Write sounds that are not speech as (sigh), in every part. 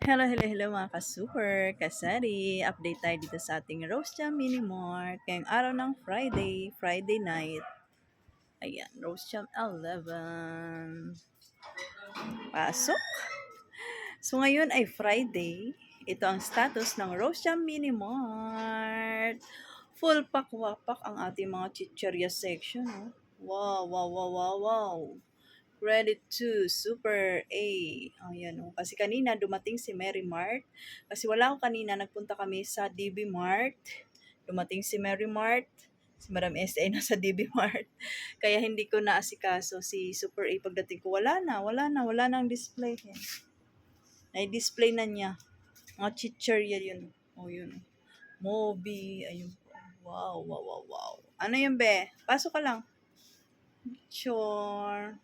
Hello, hello, hello mga ka-super, kasari. Update tayo dito sa ating Roast Jam Mini Mart. Ngayong araw ng Friday, Friday night. Ayan, Roast Jam 11. Pasok. So ngayon ay Friday. Ito ang status ng Roast Jam Mini Mart. Full pack-wapak ang ating mga chicheria section. Oh. Wow, wow, wow, wow, wow. Credit to Super A. Ayan o. Kasi kanina dumating si Mary Mart. Kasi wala ako kanina. Nagpunta kami sa DB Mart. Dumating si Mary Mart. Si Madam SA (laughs) na sa DB Mart. Kaya hindi ko naasikaso si Super A pagdating ko. Wala na, wala na, wala na ang display. Na-display na niya. Mga chicherya yun. O yun. Mobi. Ayun. Wow, wow, wow, wow. Ano yun, be? Pasok ka lang. Sure.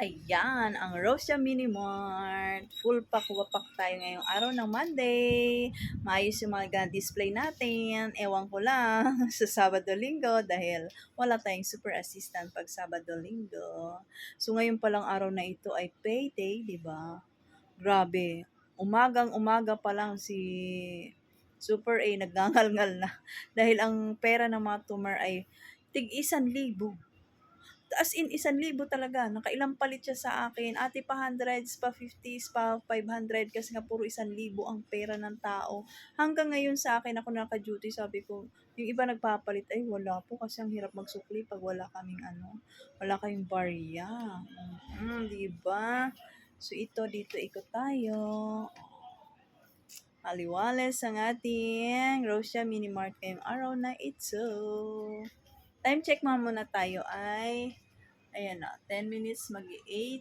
Ayan, ang Rosia Mini Mart. Full pack wapak tayo ngayong araw ng Monday. Maayos yung mga display natin. Ewan ko lang (laughs) sa Sabado-Linggo dahil wala tayong super assistant pag Sabado-Linggo. So ngayon palang araw na ito ay payday, di ba? Grabe. Umagang umaga pa lang si Super A nagngangalngal na (laughs) dahil ang pera ng mga tumor ay tig isan libo as in, isan libo talaga. Nakailang palit siya sa akin. Ate pa hundreds, pa 50s, pa 500 kasi nga puro isan libo ang pera ng tao. Hanggang ngayon sa akin, ako naka-duty, sabi ko, yung iba nagpapalit, ay wala po kasi ang hirap magsukli pag wala kaming ano, wala kayong barya. Mm, di ba? So ito, dito ikot tayo. Aliwales ang ating Rosia Mini Mart ngayong araw na ito. Time check mo muna tayo ay, ayan na, 10 minutes mag 8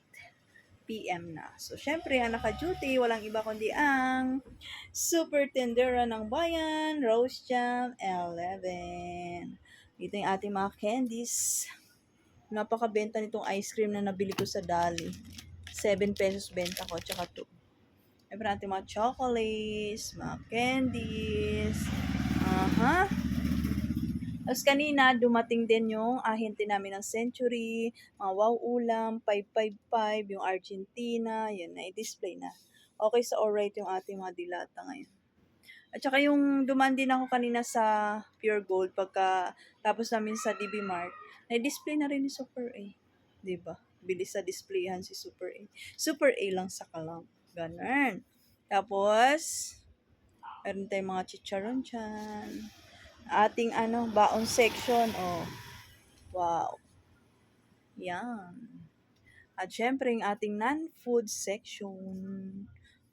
p.m. na. So, syempre, ang naka-duty, walang iba kundi ang Super Tendera ng Bayan, Rose Jam 11. Dito yung ating mga candies. Napakabenta nitong ice cream na nabili ko sa Dali. 7 pesos benta ko, tsaka 2. Siyempre natin mga chocolates, mga candies. Aha. Tapos kanina, dumating din yung ahente namin ng Century, mga Wow Ulam, 555, yung Argentina, yun, na-display na. Okay sa alright yung ating mga dilata ngayon. At saka yung duman din ako kanina sa Pure Gold pagka tapos namin sa DB Mart, na-display na rin ni Super A. ba? Bilis sa displayhan si Super A. Super A lang sa kalam. Ganun. Tapos, meron tayong mga chicharon dyan ating ano, baon section. Oh. Wow. Yan. At syempre, yung ating non-food section.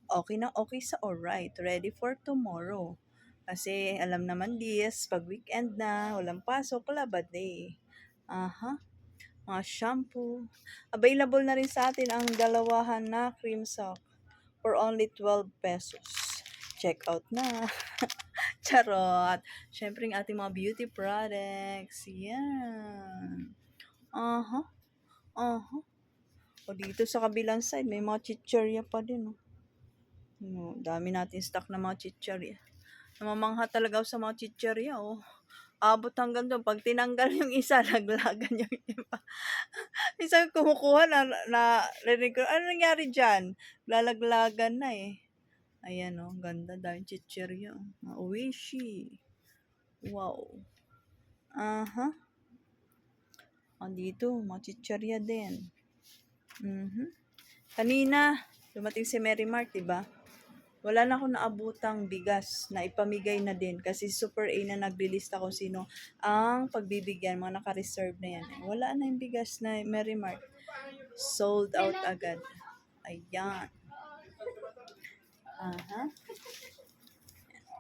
Okay na okay sa alright. Ready for tomorrow. Kasi alam naman this, pag weekend na, walang pasok, wala ba day? Aha. Mga shampoo. Available na rin sa atin ang dalawahan na cream sock for only 12 pesos. Check out na. (laughs) Charot. Siyempre, ang ating mga beauty products. Yan. Aha. Aha. O dito sa kabilang side, may mga chicherya pa din. Oh. Oh, dami natin stock na mga chicherya. Namamangha talaga sa mga chicherya. Oh. Abot hanggang doon. Pag tinanggal yung isa, (laughs) naglagan yung iba. Minsan kumukuha na, na, rinig ano nangyari dyan? Lalaglagan na eh. Ayan oh, ganda dahil chichirya. Mauwishi. Wow. Aha. Uh-huh. dito, mga din. Mhm. Kanina, dumating si Mary Mart, diba? Wala na akong naabutang bigas na ipamigay na din kasi Super A na naglilista ko sino ang pagbibigyan, mga naka-reserve na yan. Wala na yung bigas na Mary Mart. Sold out agad. Ayan. Aha.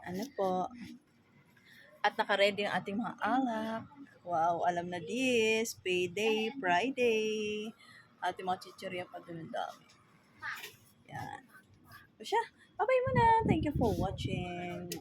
Ano po. At nakaredy ang ating mga alak. Wow, alam na this. Payday, Friday. Ating mga chichirya pa ang dami. Yan. So siya. Bye-bye muna. Thank you for watching.